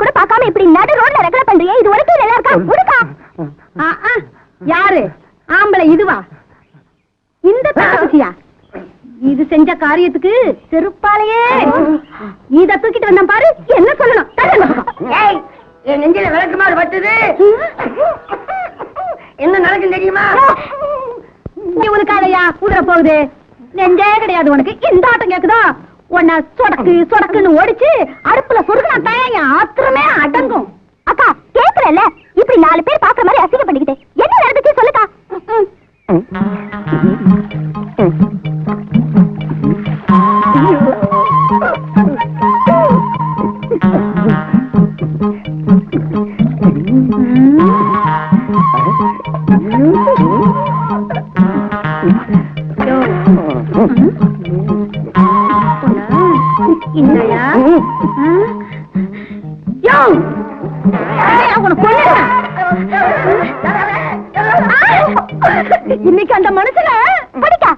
கூட பாக்காம இப்படி நடு ரோட்ல ரகலை பண்றியே, இது உனக்கு நல்லா இருக்கா? விடுக்கா. ஆ, யாரு ஆம்பளை இதுவா இந்த தங்கச்சியா இது செஞ்ச காரியத்துக்கு செருப்பாலேயே. இத தூக்கிட்டு வந்தான் பாரு என்ன சொல்லணும்? என் நெஞ்சில விளக்குமாறு பட்டுது. என்ன நடக்கும் தெரியுமா? இங்க உனக்கு அலையா குதிரை போகுது. நெஞ்சே கிடையாது உனக்கு. இந்த ஆட்டம் கேக்குதா? உன்னை சொடக்கு சொடக்குன்னு ஓடிச்சு அடுப்புல சொருகுனா தான் என் ஆத்திரமே அடங்கும். அக்கா கேக்குறல இப்படி நாலு பேர் யோ அவனை. இன்னைக்கு அந்த மனுஷன படிக்கா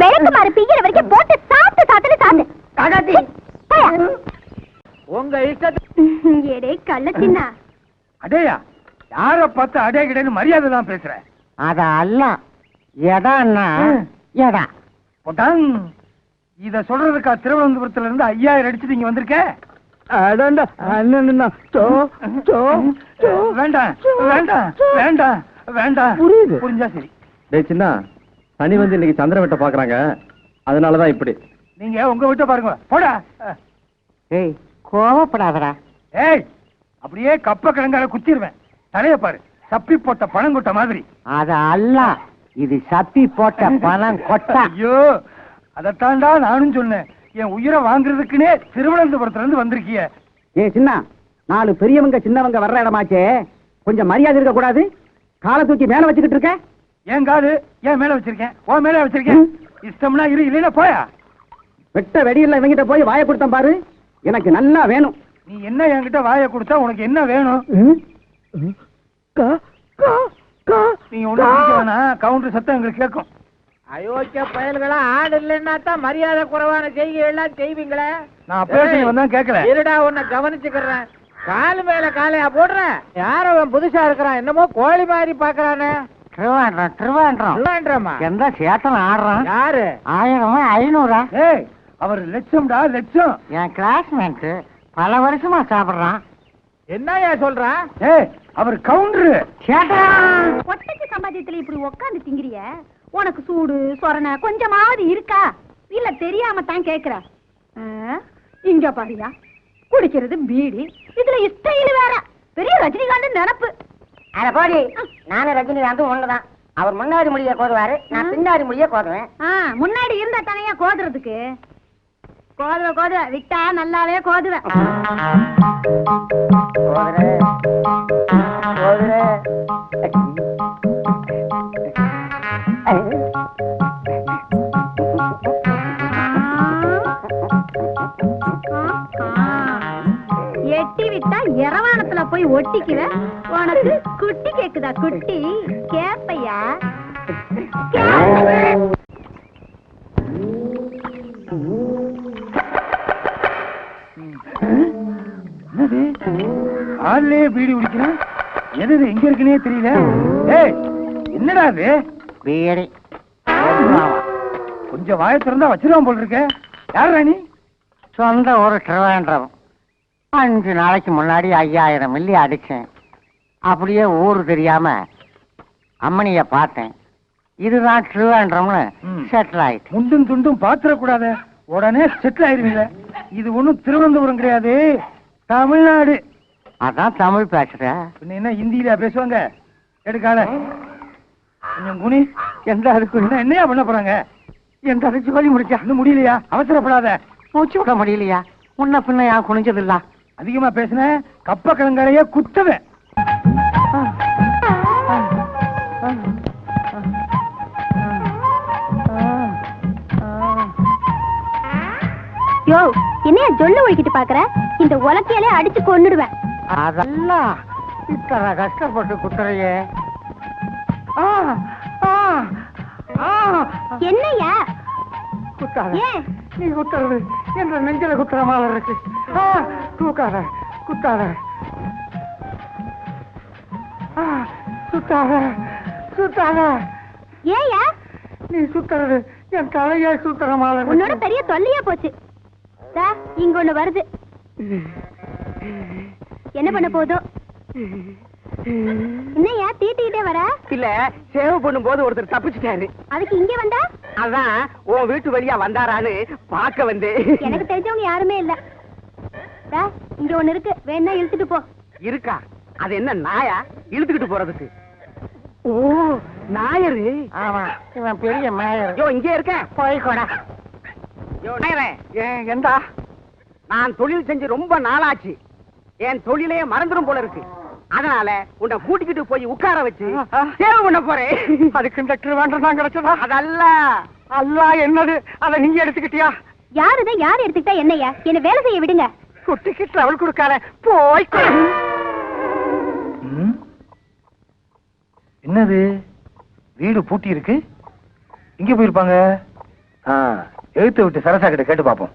விளக்கு மாறு வரைக்கும் போட்டு சாப்பிட்டு காகாத்தி போயா. உங்க இஷ்டத்து ஏடே கள்ள சின்ன அடேயா யார பார்த்து அடே கிடைன்னு மரியாதை தான் பேசுறேன் அத அல்ல எடான்னா எடா போட்டான் இத சொல்றதுக்கா திருவனந்தபுரத்துல இருந்து ஐயாயிரம் அடிச்சுட்டு இங்க வந்திருக்க? வேண்டாம் வேண்டாம் வேண்டாம் வேண்டாம். புரியுது. புரிஞ்சா சரி. டேய் சின்ன சனி வந்து இன்னைக்கு சந்திர வெட்ட பாக்குறாங்க. அதனாலதான் இப்படி. நீங்க உங்க வீட்டை பாருங்க போடா. ஏய் கோவப்படாதடா. ஏய் அப்படியே கப்ப கிழங்கால குத்திடுவேன் தலைய பாரு சப்பி போட்ட பணங்கொட்ட மாதிரி. அத அல்ல இது சப்பி போட்ட பணம் கொட்டா. ஐயோ அதத்தாண்டா நானும் சொன்னேன். என் உயிரை வாங்குறதுக்குன்னே திருவனந்தபுரத்துல இருந்து வந்திருக்கிய. ஏ சின்ன நாலு பெரியவங்க சின்னவங்க வர்ற இடமாச்சே. கொஞ்சம் மரியாதை இருக்க கூடாது காலை தூக்கி மேல வச்சுக்கிட்டு இருக்க. ஏன் காது? ஏன் மேல வச்சிருக்கேன்? ஓ மேல வச்சிருக்கேன். இஷ்டம்னா இரு இல்லைன்னா போயா? வெட்ட வெடியில் இவங்கிட்ட போய் வாயை கொடுத்தேன் பாரு. எனக்கு நல்லா வேணும். நீ என்ன என்கிட்ட வாயை கொடுத்தா உனக்கு என்ன வேணும்? நீங்க ஒண்ணு கவுண்டர் சத்தம் எங்களுக்கு கேட்கும். அயோக்கிய பயல்களா ஆடு இல்லைன்னா தான் மரியாதை குறைவான செய்கை எல்லாம் செய்வீங்களே? நான் அப்பவே வந்தா கேட்கல. இருடா உன்னை கவனிச்சுக்கிறேன். காலு மேல காலையா போடுறேன் யாரோ அவன் புதுசா இருக்கிறான். என்னமோ கோழி மாதிரி பாக்குறானே திருவாண்டம் திருவாண்டம். இல்லன்றமா எந்த சேத்தன் ஆடுறான்? யாரு? ஆயிரமா ஐநூறா? ஏய் அவர் லட்சம்டா லட்சம். என் கிளாஸ்மேட் பல வருஷமா சாப்பிடுறான். என்னய்யா சொல்றான் ஏய் அவர் கவுண்டரு. ஒட்டச்சு சம்பாத்தியத்துல இப்படி உட்காந்து திங்கிறிய? உனக்கு சூடு சொரணை கொஞ்சமாவது இருக்கா? இல்ல தெரியாம தான் கேக்குற. இங்க பாரியா குடிக்கிறது பீடி. இதுல ஸ்டைல் வேற. பெரிய ரஜினிகாந்த் நினப்பு. அத போடி நானும் ரஜினிகாந்தும் ஒண்ணுதான். அவர் முன்னாடி முடிய கோதுவாரு நான் பின்னாடி முடிய கோதுவேன். முன்னாடி இருந்தா தானையா கோதுறதுக்கு? கோதுவ கோதுவ. விட்டா நல்லாவே கோதுவ. எட்டி விட்டா இரவானத்துல போய் ஒட்டிக்குவ. உனக்கு குட்டி கேக்குதா குட்டி? கேப்பையா? கேப்ப. என்னது காலையே பீடி குடிக்கிறான். எது இது எங்க இருக்குன்னே தெரியல. ஏய் என்னடா இது? பீடி. கொஞ்சம் வாயை திறந்தா வச்சிருவான் போல் இருக்க யார் ராணி சொந்த ஒரு திருவேண்டரம் அஞ்சு நாளைக்கு முன்னாடி ஐயாயிரம் மில்லி அடிச்சேன். அப்படியே ஊரு தெரியாம அம்மனிய பார்த்தேன். இதுதான் திருவேண்டரம்னு ம். செட்டில் ஆயிட்டு. முண்டும் துண்டும் பாத்திரக்கூடாத. உடனே செட்டில் ஆயிருவீங்க. இது ஒண்ணும் திருவனந்தபுரம் கிடையாது. தமிழ்நாடு அதான் தமிழ் பேசுற என்ன ஹிந்தியில பேசுவாங்க எடுக்கால கொஞ்சம் குனி எந்த அதுக்கு என்னையா பண்ண போறாங்க எந்த அதுக்கு சொல்லி முடிச்சா இன்னும் முடியலையா அவசரப்படாத மூச்சு விட முடியலையா உன்ன பின்ன யா குனிஞ்சது இல்ல அதிகமா பேசின கப்ப கலங்கரைய குத்துவேன் யோ என்னையா ஜொல்லு ஒழிக்கிட்டு பாக்குற இந்த உலக்கையிலே அடிச்சு கொன்னுடுவேன். அதெல்லாம் இத்தனை கஷ்டப்பட்டு குத்துறையே. ஆ, ஆ, ஆ, என்னையா குத்தாத. நீ குத்துறது. என்ற நெஞ்சில குத்துற மாதிரி இருக்கு. ஆ, தூக்காத. குத்தாத. ஆ, சுத்தாத. சுத்தாத. ஏயா நீ சுத்துறது. என் தலையே சுத்துற மாதிரி பெரிய தொல்லையா போச்சு. இங்க ஒண்ணு வருது. என்ன பண்ண போதோ என்னையா தீட்டிக்கிட்டே வர? இல்ல சேவ் பண்ணும்போது ஒருத்தர் தப்பிச்சிட்டாரு. அதுக்கு இங்க வந்தா? அதான் உன் வீட்டு வழியா வந்தாரான்னு பார்க்க வந்து எனக்கு தெரிஞ்சவங்க யாருமே இல்ல. இங்க ஒண்ணு இருக்கு. வேணா இழுத்துட்டு போ. இருக்கா? அது என்ன நாயா? இழுத்துக்கிட்டு போறதுக்கு. ஓ நாயரு? ஆமா இவன் பெரிய மேயர் யோ இங்கே இருக்க. போய்க்கோடா. யோ நாயரே. எந்தா? நான் தொழில் செஞ்சு ரொம்ப நாளாச்சு. என் தொழிலே மறந்துடும் போல இருக்கு. அதனால உன்னை கூட்டிக்கிட்டு போய் உட்கார வச்சு. சேவ் பண்ண போறேன். அதுக்கு இந்த ட்ரிவாண்டம் தான் கிடைச்சதா? அதல்ல. அல்லா என்னது? அதை நீ எடுத்துக்கிட்டியா? யாருத யார் எடுத்துக்கிட்டா என்னையா? என்ன வேலை செய்ய விடுங்க. குட்டிக்கு டிராவல் கொடுக்காத. ம்? என்னது? வீடு பூட்டி இருக்கு இங்க போயிருப்பாங்க. எழுத்து விட்டு சரசா கிட்ட கேட்டு பாப்போம்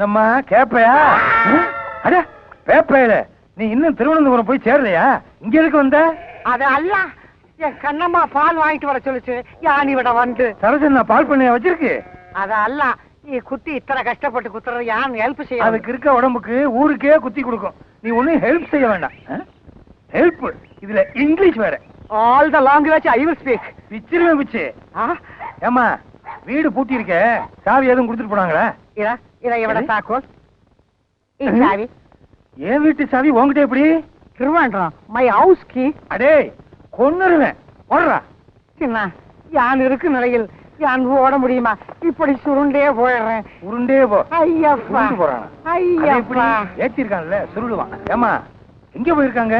நம்ம கேப்பையா? அட பேப்பையில நீ இன்னும் திருவனந்தபுரம் போய் சேரலையா? இங்க எதுக்கு வந்த? அது அல்ல. என் கண்ணம்மா பால் வாங்கிட்டு வர சொல்லுச்சு. யானி விட வந்து? சரசன் நான் பால் பண்ணையா வச்சிருக்கு. அது அல்ல. நீ குத்தி இத்தனை கஷ்டப்பட்டு குத்துறது யான் ஹெல்ப் செய்ய அதுக்கு இருக்க உடம்புக்கு ஊருக்கே குத்தி கொடுக்கும். நீ ஒண்ணும் ஹெல்ப் செய்ய வேண்டாம். ஹெல்ப் இதுல இங்கிலீஷ் வேற. All the language I will speak பிச்சிருவேன் பிச்சு. ஏமா வீடு பூட்டி இருக்க சாவி எதுவும் கொடுத்துட்டு போனாங்களா? இதை எவட சாக்கோல் சாவி. என் வீட்டு சாவி உங்ககிட்ட எப்படி? திருவாண்டான் மை ஹவுஸ் கீ அடே கொன்னுருவேன். ஓடுறா. சின்ன யான் இருக்கு நிலையில்? யான் ஓட முடியுமா? இப்படி சுருண்டே போயிடுறேன். உருண்டே போ. ஐயப்பா. போறான்? ஐயப்பா. ஏத்திருக்கான்ல சுருடுவான். ஏமா எங்க போயிருக்காங்க?